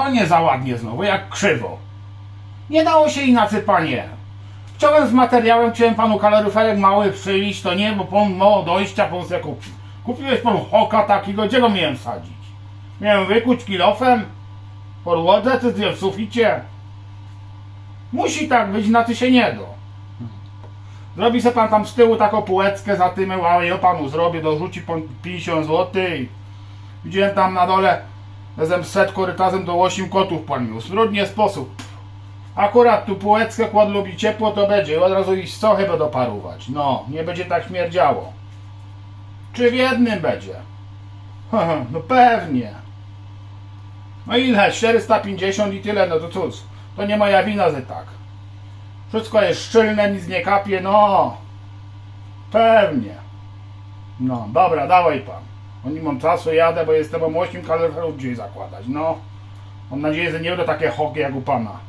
To nie za ładnie znowu, jak krzywo. Nie dało się inaczej, panie. Chciałem z materiałem, chciałem panu kaloryferek mały przyjść, to nie, bo pan ma dojścia, pan sobie kupił. Kupiłeś pan hoka takiego, gdzie go miałem sadzić? Miałem wykuć kilofem? Podłodze czy w suficie? Musi tak być, na ty się nie do. Zrobi se pan tam z tyłu taką półeckę za tym, a ja panu zrobię, dorzuci pan 50 zł. Widziałem tam na dole, razem set korytarzem do 8 kotów pan miał. Trudnie sposób. Akurat tu półeckę kład lubi ciepło, to będzie. Od razu iść co chyba doparować. No, nie będzie tak śmierdziało. Czy w jednym będzie? No pewnie. No ile? 450 i tyle, no to cóż. To nie moja wina, że tak. Wszystko jest szczelne, nic nie kapie, no. Pewnie. No, dobra, dawaj pan. Bo nie mam czasu, jadę, bo jestem o 8 kaloryferów dzisiaj zakładać, no. Mam nadzieję, że nie będą takie hoki jak u pana.